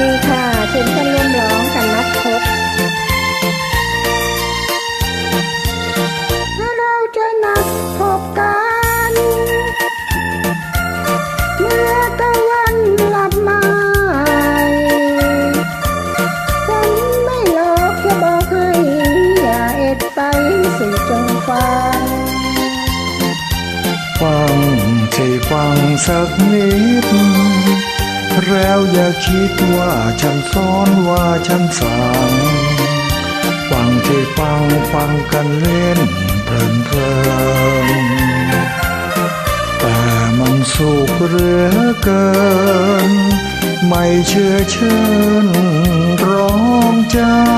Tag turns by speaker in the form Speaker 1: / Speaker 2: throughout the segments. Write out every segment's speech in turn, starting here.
Speaker 1: ดีค่ะเชิญท่านร่วมร้องกันนัดพบถ้าเราจะนัดพบกัน เมื่อตะวันหลับไหมาฉันไม่หลอกจะบอกให้อย่าเอ็ดไปสิจงฟัง
Speaker 2: ฟังที่ฟังสักนิด แล้วอย่าคิดว่าฉันสอนว่าฉันสั่งฟังที่ฟังฟังกันเล่นเพลินเพลินแต่มันสุขเรือเกิน ไม่เชื่อเชิญร้องจำ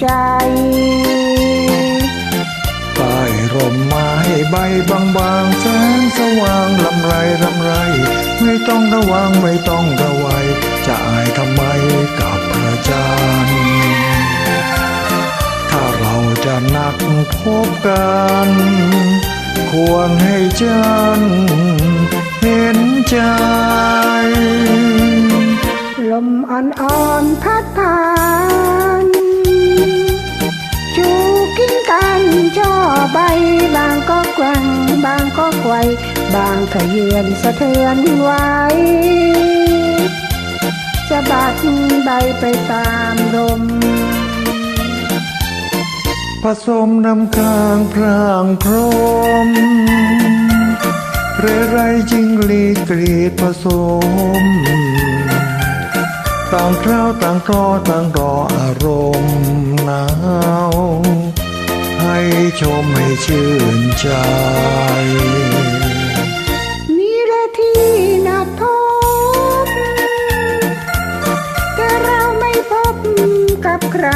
Speaker 1: ใจ
Speaker 2: ใต้ร่มไม้ใบบางๆแสงสว่างลำไรลำไร ไม่ต้องระวังไม่ต้องระวัยจะอายทำไมกับพระจันทร์ถ้าเราจะนักพบกัน ควรให้จันทร์เห็นใจ
Speaker 1: ลมอ่อนๆพัดผ่าน จ่อใบบางก็แกว่งบางก็ไกวบางขยือนสะเทือนไหวสะบัดใบไปตามลม
Speaker 2: ผสมน้ำค้างพรางพรม เรไรจิงลีกรีดผสม ต่างคราวต่างรอต่างรออารมณ์หนาว ชมให้ชื่นใจ
Speaker 1: มีแหละที่นัดพบแต่เราไม่พบกับใคร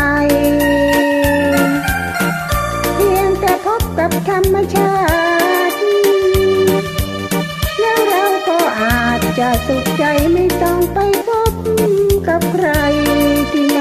Speaker 1: เพียงแต่พบกับธรรมชาติแล้วเราก็อาจจะสุขใจไม่ต้องไปพบกับใครที่ไหน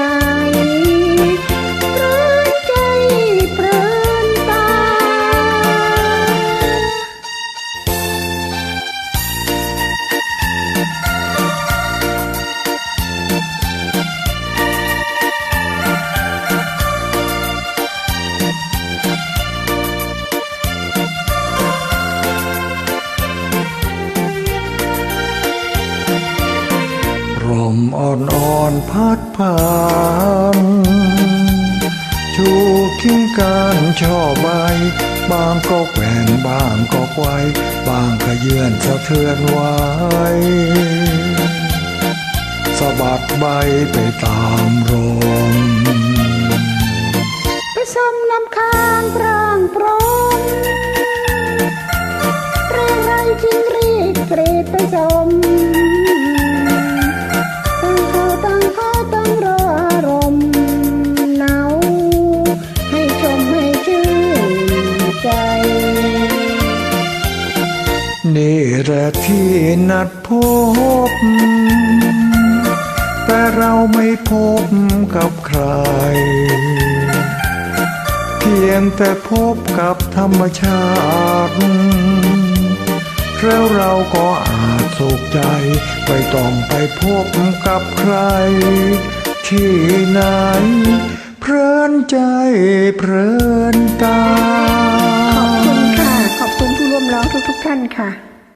Speaker 2: มอ่อนๆพัดผ่านชูกิ้งการช่อใบบางก็แกว่งบางก็ไกวบางก็เยือนสะเทือนไหวสะบัดใบไปตามลม
Speaker 1: ผสมน้ำค้างพรางพรมเรื่องไรจึงรีดกรีดผสม นี่
Speaker 2: แหละที่นัดพบ แต่เราไม่พบกับใคร เพียงแต่พบกับธรรมชาติแล้วเราก็อาจสุขใจ ไม่ต้องไปพบกับใคร ที่ไหน เพลินใจเพลิน